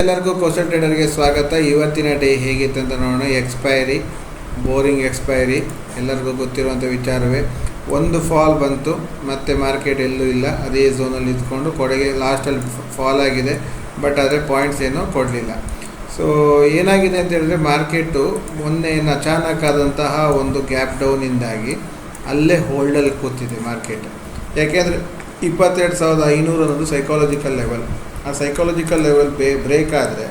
ಎಲ್ಲರಿಗೂ ಕ್ವಶನ್ ಟ್ರೇಡರ್ಗೆ ಸ್ವಾಗತ. ಇವತ್ತಿನ ಡೇ ಹೇಗಿತ್ತು ಅಂತ ನೋಡೋಣ. ಎಕ್ಸ್ಪೈರಿ ಬೋರಿಂಗ್ ಎಕ್ಸ್ಪೈರಿ ಎಲ್ಲರಿಗೂ ಗೊತ್ತಿರುವಂಥ ವಿಚಾರವೇ. ಒಂದು ಫಾಲ್ ಬಂತು, ಮತ್ತೆ ಮಾರ್ಕೆಟ್ ಎಲ್ಲೂ ಇಲ್ಲ. ಅದೇ ಝೋನಲ್ಲಿ ಇದ್ಕೊಂಡು ಕೊಡೆಗೆ ಲಾಸ್ಟಲ್ಲಿ ಫಾಲ್ ಆಗಿದೆ ಬಟ್ ಆದರೆ ಪಾಯಿಂಟ್ಸ್ ಏನೂ ಕೊಡಲಿಲ್ಲ. ಸೊ ಏನಾಗಿದೆ ಅಂತ ಹೇಳಿದ್ರೆ ಮಾರ್ಕೆಟು ಮೊನ್ನೆ ಏನು ಅಚಾನಕ್ ಆದಂತಹ ಒಂದು ಗ್ಯಾಪ್ ಡೌನಿಂದಾಗಿ ಅಲ್ಲೇ ಹೋಲ್ಡಲ್ಲಿ ಕೂತಿದೆ ಮಾರ್ಕೆಟ್ ಯಾಕೆಂದರೆ ಇಪ್ಪತ್ತೆರಡು ಸಾವಿರದ ಐನೂರು ಅನ್ನೋದು ಸೈಕಾಲಜಿಕಲ್ ಲೆವೆಲ್ ಆ ಸೈಕಾಲಜಿಕಲ್ ಲೆವೆಲ್ ಬೇ ಬ್ರೇಕ್ ಆದರೆ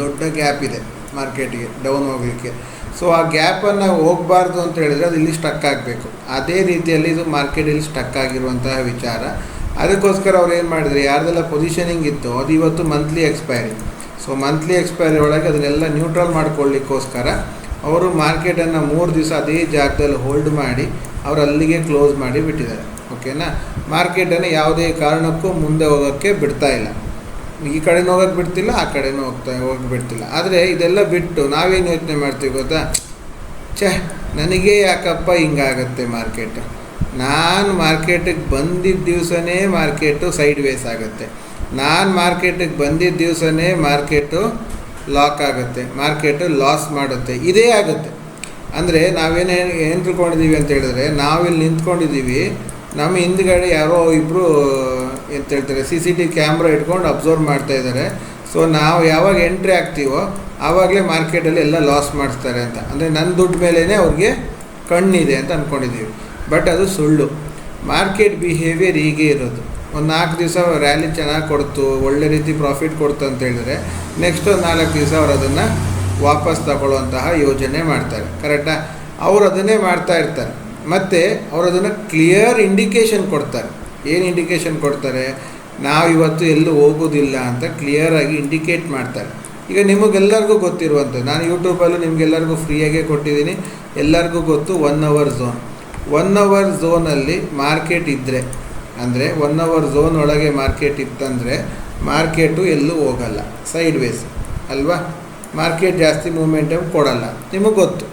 ದೊಡ್ಡ ಗ್ಯಾಪ್ ಇದೆ ಮಾರ್ಕೆಟಿಗೆ ಡೌನ್ ಹೋಗಲಿಕ್ಕೆ. ಸೊ ಆ ಗ್ಯಾಪನ್ನು ಹೋಗಬಾರ್ದು ಅಂತ ಹೇಳಿದರೆ ಅದು ಇಲ್ಲಿ ಸ್ಟಕ್ ಆಗಬೇಕು. ಅದೇ ರೀತಿಯಲ್ಲಿ ಇದು ಮಾರ್ಕೆಟಲ್ಲಿ ಸ್ಟಕ್ ಆಗಿರುವಂತಹ ವಿಚಾರ. ಅದಕ್ಕೋಸ್ಕರ ಅವ್ರು ಏನು ಮಾಡಿದ್ರು, ಯಾರ್ದೆಲ್ಲ ಪೊಸಿಷನಿಂಗ್ ಇತ್ತು ಅದು ಇವತ್ತು monthly expiry so monthly expiry ಒಳಗೆ ಅದನ್ನೆಲ್ಲ ನ್ಯೂಟ್ರಲ್ ಮಾಡ್ಕೊಳ್ಳಿಕ್ಕೋಸ್ಕರ ಅವರು ಮಾರ್ಕೆಟನ್ನು ಮೂರು ದಿವಸ ಅದೇ ಜಾಗದಲ್ಲಿ ಹೋಲ್ಡ್ ಮಾಡಿ, ಅವರು ಅಲ್ಲಿಗೆ ಕ್ಲೋಸ್ ಮಾಡಿ ಬಿಟ್ಟಿದ್ದಾರೆ. ಓಕೆನಾ? ಮಾರ್ಕೆಟನ್ನು ಯಾವುದೇ ಕಾರಣಕ್ಕೂ ಮುಂದೆ ಹೋಗೋಕ್ಕೆ ಬಿಡ್ತಾ ಇಲ್ಲ. ಈ ಕಡೆನೂ ಹೋಗೋಕ್ಕೆ ಬಿಡ್ತಿಲ್ಲ, ಆ ಕಡೆನೂ ಹೋಗ್ತಾ ಹೋಗಕ್ಕೆ ಬಿಡ್ತಿಲ್ಲ. ಆದರೆ ಇದೆಲ್ಲ ಬಿಟ್ಟು ನಾವೇನು ಯೋಚನೆ ಮಾಡ್ತೀವಿ ಗೊತ್ತಾ? ಛೇ, ನನಗೆ ಯಾಕಪ್ಪ ಹಿಂಗಾಗತ್ತೆ ಮಾರ್ಕೆಟ್ ನಾನು ಮಾರ್ಕೆಟಿಗೆ ಬಂದಿದ್ದ ದಿವಸನೇ ಮಾರ್ಕೆಟು ಸೈಡ್ ವೇಸ್ ಆಗುತ್ತೆ. ನಾನು ಮಾರ್ಕೆಟಿಗೆ ಬಂದಿದ್ದ ದಿವಸನೇ ಮಾರ್ಕೆಟು ಲಾಕ್ ಆಗುತ್ತೆ ಮಾರ್ಕೆಟು ಲಾಸ್ ಮಾಡುತ್ತೆ. ಇದೇ ಆಗುತ್ತೆ. ಅಂದರೆ ನಾವೇನು ಏನು ತಿಳ್ಕೊಂಡಿದ್ದೀವಿ ಅಂತ ಹೇಳಿದ್ರೆ, ನಾವಿಲ್ಲಿ ನಿಂತ್ಕೊಂಡಿದ್ದೀವಿ ನಮ್ಮ ಹಿಂದ್ಗಡೆ ಯಾರೋ ಇಬ್ಬರು ಎಂತ ಹೇಳ್ತಾರೆ, ಸಿ ಸಿ ಟಿ ಕ್ಯಾಮ್ರಾ ಇಟ್ಕೊಂಡು ಅಬ್ಸರ್ವ್ ಮಾಡ್ತಾ ಇದ್ದಾರೆ. ಸೊ ನಾವು ಯಾವಾಗ ಎಂಟ್ರಿ ಆಗ್ತೀವೋ, ಆವಾಗಲೇ ಮಾರ್ಕೆಟಲ್ಲಿ ಎಲ್ಲ ಲಾಸ್ ಮಾಡಿಸ್ತಾರೆ ಅಂತ. ಅಂದರೆ ನನ್ನ ದುಡ್ಡು ಮೇಲೇ ಅವ್ರಿಗೆ ಕಣ್ಣಿದೆ ಅಂತ ಅಂದ್ಕೊಂಡಿದ್ದೀವಿ ಬಟ್ ಅದು ಸುಳ್ಳು. ಮಾರ್ಕೆಟ್ ಬಿಹೇವಿಯರ್ ಹೀಗೆ ಇರೋದು. ಒಂದು ನಾಲ್ಕು ದಿವಸ ರ್ಯಾಲಿ ಚೆನ್ನಾಗಿ ಕೊಡ್ತು, ಒಳ್ಳೆ ರೀತಿ ಪ್ರಾಫಿಟ್ ಕೊಡ್ತು ಅಂತ ಹೇಳಿದ್ರೆ ನೆಕ್ಸ್ಟ್ ಒಂದು ನಾಲ್ಕು ದಿವಸ ಅವ್ರು ಅದನ್ನು ವಾಪಸ್ ತಗೊಳ್ಳುವಂತಹ ಯೋಜನೆ ಮಾಡ್ತಾರೆ. ಕರೆಕ್ಟಾ ಅವ್ರು ಅದನ್ನೇ ಮಾಡ್ತಾ ಇರ್ತಾರೆ. ಮತ್ತು ಅವರು ಅದನ್ನು ಕ್ಲಿಯರ್ ಇಂಡಿಕೇಶನ್ ಕೊಡ್ತಾರೆ. ಏನು ಇಂಡಿಕೇಶನ್ ಕೊಡ್ತಾರೆ? ನಾವು ಇವತ್ತು ಎಲ್ಲೂ ಹೋಗೋದಿಲ್ಲ ಅಂತ ಕ್ಲಿಯರಾಗಿ ಇಂಡಿಕೇಟ್ ಮಾಡ್ತಾರೆ. ಈಗ ನಿಮಗೆಲ್ಲರಿಗೂ ಗೊತ್ತಿರುವಂಥ ನಾನು ಯೂಟ್ಯೂಬಲ್ಲೂ ನಿಮಗೆಲ್ಲರಿಗೂ ಫ್ರೀಯಾಗೇ ಕೊಟ್ಟಿದ್ದೀನಿ. ಎಲ್ಲರಿಗೂ ಗೊತ್ತು one hour zone one hour ಝೋನಲ್ಲಿ market ಇದ್ದರೆ ಅಂದರೆ ಒನ್ ಅವರ್ ಝೋನ್ ಒಳಗೆ ಮಾರ್ಕೆಟ್ ಇತ್ತಂದರೆ ಮಾರ್ಕೆಟು ಎಲ್ಲೂ ಹೋಗಲ್ಲ. ಸೈಡ್ ವೇಸ್ ಅಲ್ವಾ? ಮಾರ್ಕೆಟ್ ಜಾಸ್ತಿ ಮೂಮೆಂಟಮ್ ಕೊಡಲ್ಲ. ನಿಮಗೆ ಗೊತ್ತು.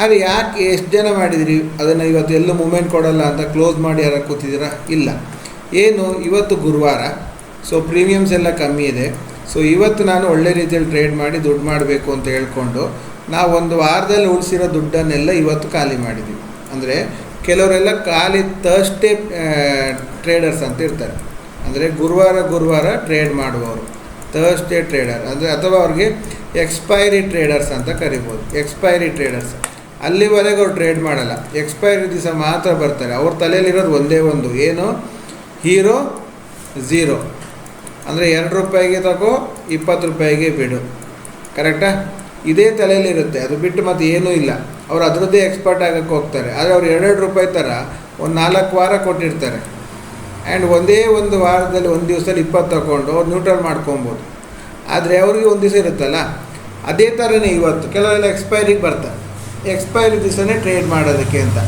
ಆದರೆ ಯಾಕೆ ಎಷ್ಟು ಜನ ಮಾಡಿದಿರಿ? ಅದನ್ನು ಇವತ್ತು ಎಲ್ಲೂ ಮೂಮೆಂಟ್ ಕೊಡಲ್ಲ ಅಂತ ಕ್ಲೋಸ್ ಮಾಡಿ ಯಾರು ಕೂತಿದ್ದೀರಾ? ಇಲ್ಲ. ಏನು, ಇವತ್ತು ಗುರುವಾರ ಸೊ ಪ್ರೀಮಿಯಮ್ಸ್ ಎಲ್ಲ ಕಮ್ಮಿ ಇದೆ. ಸೊ ಇವತ್ತು ನಾನು ಒಳ್ಳೆ ರೀತಿಯಲ್ಲಿ ಟ್ರೇಡ್ ಮಾಡಿ ದುಡ್ಡು ಮಾಡಬೇಕು ಅಂತ ಹೇಳ್ಕೊಂಡು, ನಾವು ಒಂದು ವಾರದಲ್ಲಿ ಉಳಿಸಿರೋ ದುಡ್ಡನ್ನೆಲ್ಲ ಇವತ್ತು ಖಾಲಿ ಮಾಡಿದ್ದೀವಿ ಅಂದರೆ ಕೆಲವರೆಲ್ಲ ಖಾಲಿ ಥರ್ಸ್ಡೇ ಟ್ರೇಡರ್ಸ್ ಅಂತ ಇರ್ತಾರೆ. ಅಂದರೆ ಗುರುವಾರ ಗುರುವಾರ ಟ್ರೇಡ್ ಮಾಡುವವರು. ಥರ್ಸ್ಡೇ ಟ್ರೇಡರ್ ಅಂದರೆ ಅಥವಾ ಅವ್ರಿಗೆ ಎಕ್ಸ್ಪೈರಿ ಟ್ರೇಡರ್ಸ್ ಅಂತ ಕರಿಬೋದು. ಎಕ್ಸ್ಪೈರಿ ಟ್ರೇಡರ್ಸ್ ಅಲ್ಲಿವರೆಗೆ ಅವ್ರು ಟ್ರೇಡ್ ಮಾಡಲ್ಲ. ಎಕ್ಸ್ಪೈರಿ ದಿವಸ ಮಾತ್ರ ಬರ್ತಾರೆ. ಅವ್ರ ತಲೆಯಲ್ಲಿರೋದು ಒಂದೇ ಒಂದು. ಏನು? ಹೀರೋ ಝೀರೋ ಅಂದರೆ ಎರಡು ರೂಪಾಯಿಗೆ ತಗೋ, ಇಪ್ಪತ್ತು ರೂಪಾಯಿಗೆ ಬಿಡು. ಕರೆಕ್ಟಾ ಇದೇ ತಲೆಯಲ್ಲಿರುತ್ತೆ. ಅದು ಬಿಟ್ಟು ಮತ್ತೆ ಏನೂ ಇಲ್ಲ. ಅವ್ರು ಅದರದ್ದೇ ಎಕ್ಸ್ಪರ್ಟ್ ಆಗಕ್ಕೆ ಹೋಗ್ತಾರೆ. ಆದರೆ ಅವ್ರು ಎರಡೆರಡು ರೂಪಾಯಿ ಥರ ಒಂದು ನಾಲ್ಕು ವಾರ ಕೊಟ್ಟಿರ್ತಾರೆ. ಆ್ಯಂಡ್ ಒಂದೇ ಒಂದು ವಾರದಲ್ಲಿ, ಒಂದು ದಿವಸದಲ್ಲಿ ಇಪ್ಪತ್ತು ತಗೊಂಡು ಅವ್ರು ನ್ಯೂಟ್ರಲ್ ಮಾಡ್ಕೊಬೋದು. ಆದರೆ ಅವ್ರಿಗೆ ಒಂದು ದಿವಸ ಇರುತ್ತಲ್ಲ? ಅದೇ ಥರನೇ ಇವತ್ತು. ಕೆಲವೆಲ್ಲ ಎಕ್ಸ್ಪೈರಿಗೆ ಬರ್ತಾರೆ. ಎಕ್ಸ್ಪೈರಿ ದಿವಸನೇ ಟ್ರೇಡ್ ಮಾಡೋದಕ್ಕೆ ಅಂತ.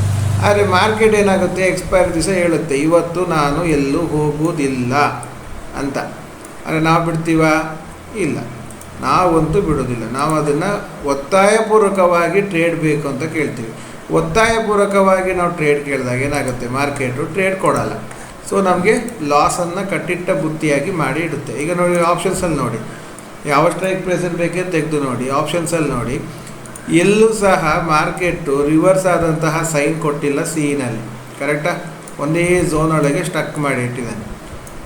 ಆದರೆ ಮಾರ್ಕೆಟ್ ಏನಾಗುತ್ತೆ? ಎಕ್ಸ್ಪೈರಿ ದಿವಸ ಹೇಳುತ್ತೆ, ಇವತ್ತು ನಾನು ಎಲ್ಲೂ ಹೋಗುವುದಿಲ್ಲ ಅಂತ. ಆದರೆ ನಾವು ಬಿಡ್ತೀವ? ಇಲ್ಲ. ನಾವಂತೂ ಬಿಡೋದಿಲ್ಲ ನಾವು ಅದನ್ನು ಒತ್ತಾಯಪೂರ್ವಕವಾಗಿ ಟ್ರೇಡ್ ಬೇಕು ಅಂತ ಕೇಳ್ತೀವಿ. ಒತ್ತಾಯಪೂರ್ವಕವಾಗಿ ನಾವು ಟ್ರೇಡ್ ಕೇಳಿದಾಗ ಏನಾಗುತ್ತೆ? ಮಾರ್ಕೆಟು ಟ್ರೇಡ್ ಕೊಡಲ್ಲ. ಸೊ ನಮಗೆ ಲಾಸನ್ನು ಕಟ್ಟಿಟ್ಟ ಬುತ್ತಿಯಾಗಿ ಮಾಡಿ ಇಡುತ್ತೆ. ಈಗ ನೋಡಿ ಆಪ್ಷನ್ಸಲ್ಲಿ ನೋಡಿ. ಯಾವ ಸ್ಟ್ರೈಕ್ ಪ್ರೈಸಲ್ಲಿ ಬೇಕೇ ತೆಗೆದು ನೋಡಿ. ಆಪ್ಷನ್ಸಲ್ಲಿ ನೋಡಿ. ಎಲ್ಲೂ ಸಹ ಮಾರ್ಕೆಟ್ಟು ರಿವರ್ಸ್ ಆದಂತಹ ಸೈನ್ ಕೊಟ್ಟಿಲ್ಲ ಸೀನಲ್ಲಿ ಕರೆಕ್ಟಾ ಒಂದೇ ಝೋನ್ ಒಳಗೆ ಸ್ಟಕ್ ಮಾಡಿ ಇಟ್ಟಿದ್ದಾನೆ.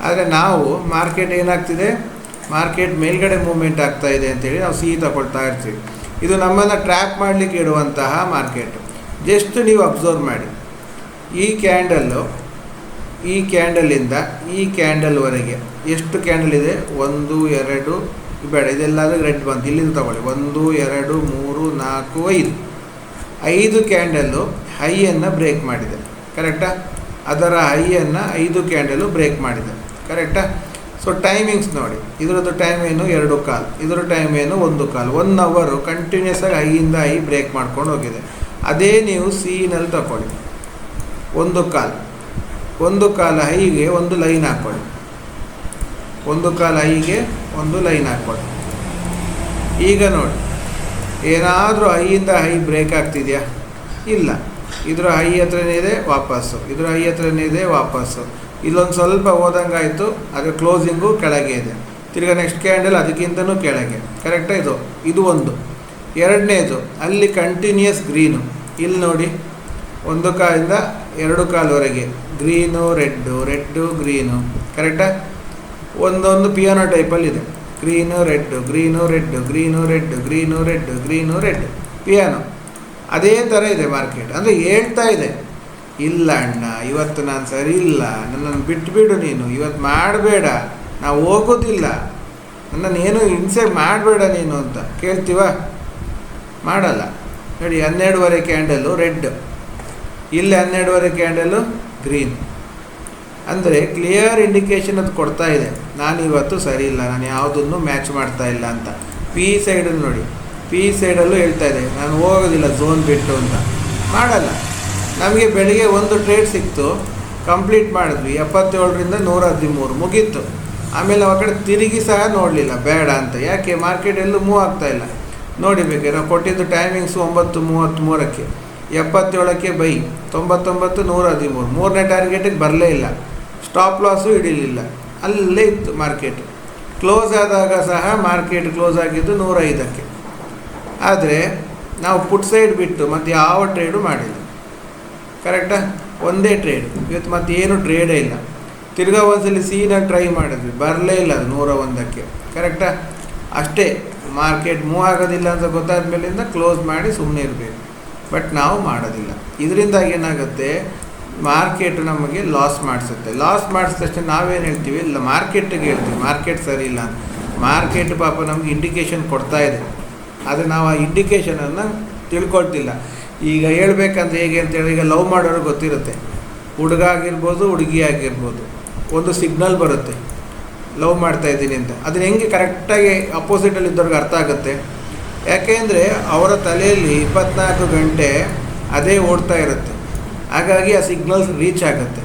ಆದರೆ ನಾವು ಮಾರ್ಕೆಟ್ ಏನಾಗ್ತಿದೆ? ಮಾರ್ಕೆಟ್ ಮೇಲ್ಗಡೆ ಮೂವ್ಮೆಂಟ್ ಆಗ್ತಾ ಇದೆ ಅಂತೇಳಿ ನಾವು ಸಿಹಿ ತಗೊಳ್ತಾ ಇರ್ತೀವಿ. ಇದು ನಮ್ಮನ್ನು ಟ್ರ್ಯಾಪ್ ಮಾಡಲಿಕ್ಕೆ ಇಡುವಂತಹ ಮಾರ್ಕೆಟ್ ಜಸ್ಟ್ ನೀವು ಅಬ್ಸರ್ವ್ ಮಾಡಿ. ಈ ಕ್ಯಾಂಡಲ್ಲು ಈ ಕ್ಯಾಂಡಲಿಂದ ಈ ಕ್ಯಾಂಡಲ್ವರೆಗೆ ಎಷ್ಟು ಕ್ಯಾಂಡಲ್ ಇದೆ? ಒಂದು, ಎರಡು ಬೇಡ, ಇದೆಲ್ಲಾದರೂ ರೆಡ್ ಬಂತು. ಇಲ್ಲಿಂದ ತಗೊಳ್ಳಿ. ಒಂದು, ಎರಡು, ಮೂರು, ನಾಲ್ಕು, ಐದು. ಐದು ಕ್ಯಾಂಡಲ್ಲು ಹೈಯನ್ನು ಬ್ರೇಕ್ ಮಾಡಿದೆ. ಕರೆಕ್ಟಾ? ಅದರ ಹೈಯನ್ನು ಐದು ಕ್ಯಾಂಡಲು ಬ್ರೇಕ್ ಮಾಡಿದೆ. ಕರೆಕ್ಟಾ? ಸೊ ಟೈಮಿಂಗ್ಸ್ ನೋಡಿ. ಇದರದ್ದು ಟೈಮ್ ಏನು? ಎರಡು ಕಾಲು. ಇದರ ಟೈಮ್ ಏನು? ಒಂದು ಕಾಲ್. ಒನ್ ಅವರು ಕಂಟಿನ್ಯೂಸ್ ಆಗಿ ಹೈಯಿಂದ ಹೈ ಬ್ರೇಕ್ ಮಾಡ್ಕೊಂಡು ಹೋಗಿದೆ. ಅದೇ ನೀವು ಸೀನಲ್ಲಿ ತಗೊಳ್ಳಿ. ಒಂದು ಕಾಲ್. ಒಂದು ಕಾಲ ಹೈಗೆ ಒಂದು ಲೈನ್ ಹಾಕ್ಕೊಳ್ಳಿ. ಒಂದು ಕಾಲ ಹೈಗೆ ಒಂದು ಲೈನ್ ಹಾಕ್ಬೋದು. ಈಗ ನೋಡಿ, ಏನಾದರೂ ಹೈಯಿಂದ ಹೈ ಬ್ರೇಕ್ ಆಗ್ತಿದೆಯಾ? ಇಲ್ಲ. ಇದರ ಹೈ ಹತ್ರನೇ ಇದೆ, ವಾಪಸ್ಸು. ಇದರ ಹೈ ಹತ್ರನೇ ಇದೆ, ವಾಪಸ್ಸು. ಇಲ್ಲೊಂದು ಸ್ವಲ್ಪ ಹೋದಂಗಾಯಿತು, ಅದರ ಕ್ಲೋಸಿಂಗು ಕೆಳಗೆ ಇದೆ. ತಿರ್ಗಿ ನೆಕ್ಸ್ಟ್ ಕ್ಯಾಂಡಲ್ ಅದಕ್ಕಿಂತನೂ ಕೆಳಗೆ. ಕರೆಕ್ಟಾ ಇದು? ಇದು ಒಂದು. ಎರಡನೇದು, ಅಲ್ಲಿ ಕಂಟಿನ್ಯೂಸ್ ಗ್ರೀನು ಇಲ್ಲಿ ನೋಡಿ, ಒಂದು ಕಾಲಿಂದ ಎರಡು ಕಾಲವರೆಗೆ. ಗ್ರೀನು ರೆಡ್ಡು ರೆಡ್ಡು ಗ್ರೀನು ಕರೆಕ್ಟಾ ಒಂದೊಂದು ಪಿಯಾನೋ ಟೈಪಲ್ಲಿ ಇದೆ. Green red green red green red green red green red piano ಅದೇ ಥರ ಇದೆ ಮಾರ್ಕೆಟ್ ಅಂದರೆ ಹೇಳ್ತಾ ಇದೆ, ಇಲ್ಲ ಅಣ್ಣ, ಇವತ್ತು ನಾನು ಸರಿ ಇಲ್ಲ. ನನ್ನನ್ನು ಬಿಟ್ಟುಬಿಡು ನೀನು. ಇವತ್ತು ಮಾಡಬೇಡ. ನಾವು ಹೋಗೋದಿಲ್ಲ. ನನ್ನನ್ನು ಏನು ಹಿಂಸೆ ಮಾಡಬೇಡ ನೀನು ಅಂತ ಕೇಳ್ತೀವ? ಮಾಡಲ್ಲ. ನೋಡಿ, ಹನ್ನೆರಡುವರೆ ಕ್ಯಾಂಡಲು ರೆಡ್ ಇಲ್ಲಿ ಹನ್ನೆರಡುವರೆ ಕ್ಯಾಂಡಲು ಗ್ರೀನ್. ಅಂದರೆ ಕ್ಲಿಯರ್ ಇಂಡಿಕೇಶನ್ ಅದು ಕೊಡ್ತಾ ಇದೆ. ನಾನು ಇವತ್ತು ಸರಿ ಇಲ್ಲ ನಾನು ಯಾವುದನ್ನು ಮ್ಯಾಚ್ ಮಾಡ್ತಾ ಇಲ್ಲ ಅಂತ. ಪಿ ಸೈಡನ್ನು ನೋಡಿ. ಪಿ ಸೈಡಲ್ಲೂ ಹೇಳ್ತಾ ಇದೆ, ನಾನು ಹೋಗೋದಿಲ್ಲ ಝೋನ್ ಬಿಟ್ಟು ಅಂತ. ಮಾಡಲ್ಲ. ನಮಗೆ ಬೆಳಿಗ್ಗೆ ಒಂದು ಟ್ರೇಡ್ ಸಿಕ್ತು ಕಂಪ್ಲೀಟ್ ಮಾಡಿದ್ವಿ. ಎಪ್ಪತ್ತೇಳರಿಂದ ನೂರ ಹದಿಮೂರು ಮುಗೀತು. ಆಮೇಲೆ ಆ ಕಡೆ ತಿರುಗಿ ಸಹ ನೋಡಲಿಲ್ಲ, ಬೇಡ ಅಂತ. ಯಾಕೆ? ಮಾರ್ಕೆಟ್ ಎಲ್ಲೂ ಮೂವ್ ಆಗ್ತಾ ಇಲ್ಲ. ನೋಡಿ ಬೇಕಾದ್ರೆ ಕೊಟ್ಟಿದ್ದು ಟೈಮಿಂಗ್ಸು ಒಂಬತ್ತು ಮೂವತ್ತ್ಮೂರಕ್ಕೆ ಎಪ್ಪತ್ತೇಳಕ್ಕೆ ಬೈ. ತೊಂಬತ್ತೊಂಬತ್ತು ನೂರ ಹದಿಮೂರು ಮೂರನೇ ಟಾರ್ಗೆಟಿಗೆ ಬರಲೇ ಇಲ್ಲ. ಸ್ಟಾಪ್ ಲಾಸು ಹಿಡಿಲಿಲ್ಲ. ಅಲ್ಲೇ ಇತ್ತು ಮಾರ್ಕೆಟ್. ಕ್ಲೋಸ್ ಆದಾಗ ಸಹ ಮಾರ್ಕೆಟ್ ಕ್ಲೋಸ್ ಆಗಿದ್ದು ನೂರೈದಕ್ಕೆ. ಆದರೆ ನಾವು ಪುಟ್ ಸೈಡ್ ಬಿಟ್ಟು ಮತ್ತು ಯಾವ ಟ್ರೇಡು ಮಾಡಿಲ್ಲ. ಕರೆಕ್ಟಾ ಒಂದೇ ಟ್ರೇಡ್ ಇವತ್ತು ಮತ್ತೆ ಏನು ಟ್ರೇಡೇ ಇಲ್ಲ. ತಿರ್ಗಾ ಒಂದ್ಸಲಿ ಸೀನಾಗಿ ಟ್ರೈ ಮಾಡಿದ್ವಿ. ಬರಲೇ ಇಲ್ಲ ಅದು ನೂರ ಒಂದಕ್ಕೆ ಕರೆಕ್ಟಾ ಅಷ್ಟೇ. ಮಾರ್ಕೆಟ್ ಮೂವ್ ಆಗೋದಿಲ್ಲ ಅಂತ ಗೊತ್ತಾದ ಮೇಲಿಂದ ಕ್ಲೋಸ್ ಮಾಡಿ ಸುಮ್ಮನೆ ಇರಬೇಕು. ಬಟ್ ನಾವು ಮಾಡೋದಿಲ್ಲ. ಇದರಿಂದಾಗಿ ಏನಾಗುತ್ತೆ? ಮಾರ್ಕೆಟ್ ನಮಗೆ ಲಾಸ್ ಮಾಡಿಸುತ್ತೆ. ಲಾಸ್ ಮಾಡಿಸಿದ ತಕ್ಷಣ ನಾವೇನು ಹೇಳ್ತೀವಿ? ಇಲ್ಲ ಮಾರ್ಕೆಟಿಗೆ ಹೇಳ್ತೀವಿ. ಮಾರ್ಕೆಟ್ ಸರಿ ಇಲ್ಲ ಮಾರ್ಕೆಟ್ ಪಾಪ ನಮಗೆ ಇಂಡಿಕೇಶನ್ ಕೊಡ್ತಾ ಇದೆ. ಆದರೆ ನಾವು ಆ ಇಂಡಿಕೇಷನನ್ನು ತಿಳ್ಕೊಳ್ತಿಲ್ಲ. ಈಗ ಹೇಳಬೇಕಂದ್ರೆ ಹೇಗೆ ಅಂತೇಳಿ ಈಗ ಲವ್ ಮಾಡೋರು ಗೊತ್ತಿರುತ್ತೆ. ಹುಡುಗ ಆಗಿರ್ಬೋದು, ಹುಡುಗಿ ಆಗಿರ್ಬೋದು. ಒಂದು ಸಿಗ್ನಲ್ ಬರುತ್ತೆ. ಲವ್ ಮಾಡ್ತಾ ಇದ್ದೀನಿ ಅಂತ. ಅದನ್ನ ಹೆಂಗೆ ಕರೆಕ್ಟಾಗಿ ಅಪೋಸಿಟಲ್ಲಿ ಇದ್ದವ್ರಿಗೆ ಅರ್ಥ ಆಗುತ್ತೆ? ಯಾಕೆಂದರೆ ಅವರ ತಲೆಯಲ್ಲಿ ಇಪ್ಪತ್ನಾಲ್ಕು ಗಂಟೆ ಅದೇ ಓಡ್ತಾ ಇರುತ್ತೆ. ಹಾಗಾಗಿ ಆ ಸಿಗ್ನಲ್ಸ್ ರೀಚ್ ಆಗುತ್ತೆ.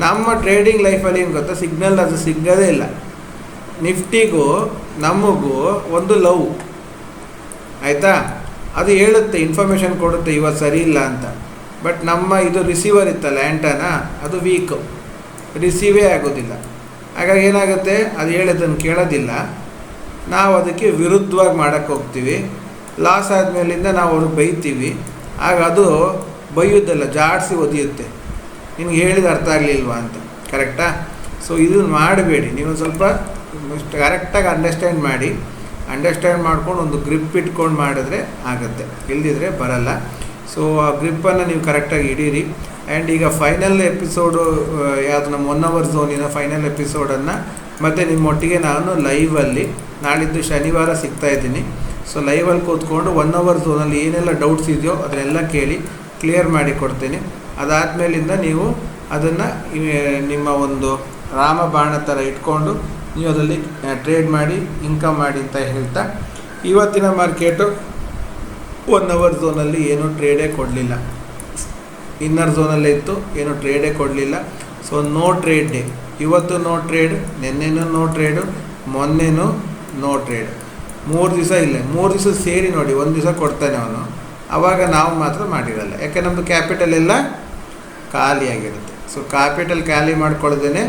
ನಮ್ಮ ಟ್ರೇಡಿಂಗ್ ಲೈಫಲ್ಲಿ ಏನು ಗೊತ್ತಾ? ಸಿಗ್ನಲ್ ಅದು ಸಿಗೋದೇ ಇಲ್ಲ. ನಿಫ್ಟಿಗೂ, ನಮಗೂ ಒಂದು ಲವ್. ಆಯಿತಾ? ಅದು ಹೇಳುತ್ತೆ ಇನ್ಫಾರ್ಮೇಷನ್ ಕೊಡುತ್ತೆ ಇವತ್ತು ಸರಿ ಇಲ್ಲ ಅಂತ. ಬಟ್ ನಮ್ಮ ಇದು ರಿಸೀವರ್ ಇತ್ತಲ್ಲ ಆ್ಯಂಟನ ಅದು ವೀಕು ರಿಸೀವೇ ಆಗೋದಿಲ್ಲ. ಹಾಗಾಗಿ ಏನಾಗುತ್ತೆ? ಅದು ಹೇಳೋದನ್ನು ಕೇಳೋದಿಲ್ಲ. ನಾವು ಅದಕ್ಕೆ ವಿರುದ್ಧವಾಗಿ ಮಾಡೋಕ್ಕೆ ಹೋಗ್ತೀವಿ. ಲಾಸ್ ಆದಮೇಲಿಂದ ನಾವು ಅವ್ರಿಗೆ ಬೈತೀವಿ. ಆಗ ಅದು ಬೈಯೋದಲ್ಲ, ಜಾಡಿಸಿ ಒದಿಯುತ್ತೆ. ನಿಮ್ಗೆ ಹೇಳಿದ ಅರ್ಥ ಆಗಲಿಲ್ವಾ ಅಂತ. ಕರೆಕ್ಟಾ ಸೊ ಇದು ಮಾಡಬೇಡಿ. ನೀವು ಸ್ವಲ್ಪ ಕರೆಕ್ಟಾಗಿ ಅಂಡರ್ಸ್ಟ್ಯಾಂಡ್ ಮಾಡಿ. ಅಂಡರ್ಸ್ಟ್ಯಾಂಡ್ ಮಾಡ್ಕೊಂಡು ಒಂದು ಗ್ರಿಪ್ ಇಟ್ಕೊಂಡು ಮಾಡಿದ್ರೆ ಆಗುತ್ತೆ. ಇಲ್ದಿದ್ರೆ ಬರಲ್ಲ. ಸೊ ಆ ಗ್ರಿಪ್ಪನ್ನು ನೀವು ಕರೆಕ್ಟಾಗಿ ಹಿಡೀರಿ. ಆ್ಯಂಡ್ ಈಗ ಫೈನಲ್ ಎಪಿಸೋಡು ಯಾವುದು ನಮ್ಮ ಒನ್ ಅವರ್ ಝೋನಿನ ಫೈನಲ್ ಎಪಿಸೋಡನ್ನು ಮತ್ತು ನಿಮ್ಮೊಟ್ಟಿಗೆ ನಾನು ಲೈವಲ್ಲಿ ನಾಳಿದ್ದು ಶನಿವಾರ ಸಿಗ್ತಾ ಇದ್ದೀನಿ. ಸೊ ಲೈವಲ್ಲಿ ಕೂತ್ಕೊಂಡು ಒನ್ ಅವರ್ ಝೋನಲ್ಲಿ ಏನೆಲ್ಲ ಡೌಟ್ಸ್ ಇದೆಯೋ ಅದನ್ನೆಲ್ಲ ಕೇಳಿ ಕ್ಲಿಯರ್ ಮಾಡಿ ಕೊಡ್ತೀನಿ. ಅದಾದಮೇಲಿಂದ ನೀವು ಅದನ್ನು ನಿಮ್ಮ ಒಂದು ರಾಮಬಾಣ ಥರ ಇಟ್ಕೊಂಡು ನೀವು ಅದರಲ್ಲಿ ಟ್ರೇಡ್ ಮಾಡಿ ಇನ್ಕಮ್ ಮಾಡಿ ಅಂತ ಹೇಳ್ತಾ, ಇವತ್ತಿನ ಮಾರ್ಕೆಟು ಒನ್ ಅವರ್ ಝೋನಲ್ಲಿ ಏನೂ ಟ್ರೇಡೇ ಕೊಡಲಿಲ್ಲ. ಇನ್ನರ್ ಝೋನಲ್ಲೇ ಇತ್ತು, ಏನು ಟ್ರೇಡೇ ಕೊಡಲಿಲ್ಲ. ಸೊ ನೋ ಟ್ರೇಡ್ ಡೇ ಇವತ್ತು ನೋ ಟ್ರೇಡ್ ನಿನ್ನೆನೂ ನೋ ಟ್ರೇಡು ಮೊನ್ನೆನೂ ನೋ ಟ್ರೇಡ್ ಮೂರು ದಿವಸ ಇಲ್ಲ. ಮೂರು ದಿವಸ ಸೇರಿ ನೋಡಿ, ಒಂದು ದಿವಸ ಕೊಡ್ತಾನೆ ಅವನು. ಆವಾಗ ನಾವು ಮಾತ್ರ ಮಾಡಿರಲ್ಲ. ಯಾಕೆ ನಮ್ಮದು ಕ್ಯಾಪಿಟಲ್ ಎಲ್ಲ ಖಾಲಿಯಾಗಿರುತ್ತೆ ಸೊ ಕ್ಯಾಪಿಟಲ್ ಖಾಲಿ ಮಾಡ್ಕೊಳ್ಳೋದೇ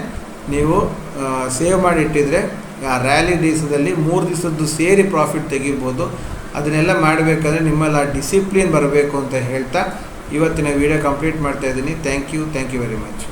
ನೀವು ಸೇವ್ ಮಾಡಿಟ್ಟಿದ್ರೆ ಆ ರ್ಯಾಲಿ ದಿವಸದಲ್ಲಿ ಮೂರು ದಿವಸದ್ದು ಸೇರಿ ಪ್ರಾಫಿಟ್ ತೆಗಿಬೋದು. ಅದನ್ನೆಲ್ಲ ಮಾಡಬೇಕಾದ್ರೆ ನಿಮ್ಮಲ್ಲಿ ಆ ಡಿಸಿಪ್ಲಿನ್ ಬರಬೇಕು ಅಂತ ಹೇಳ್ತಾ ಇವತ್ತಿನ ವಿಡಿಯೋ ಕಂಪ್ಲೀಟ್ ಮಾಡ್ತಾ ಇದ್ದೀನಿ. Thank you thank you very much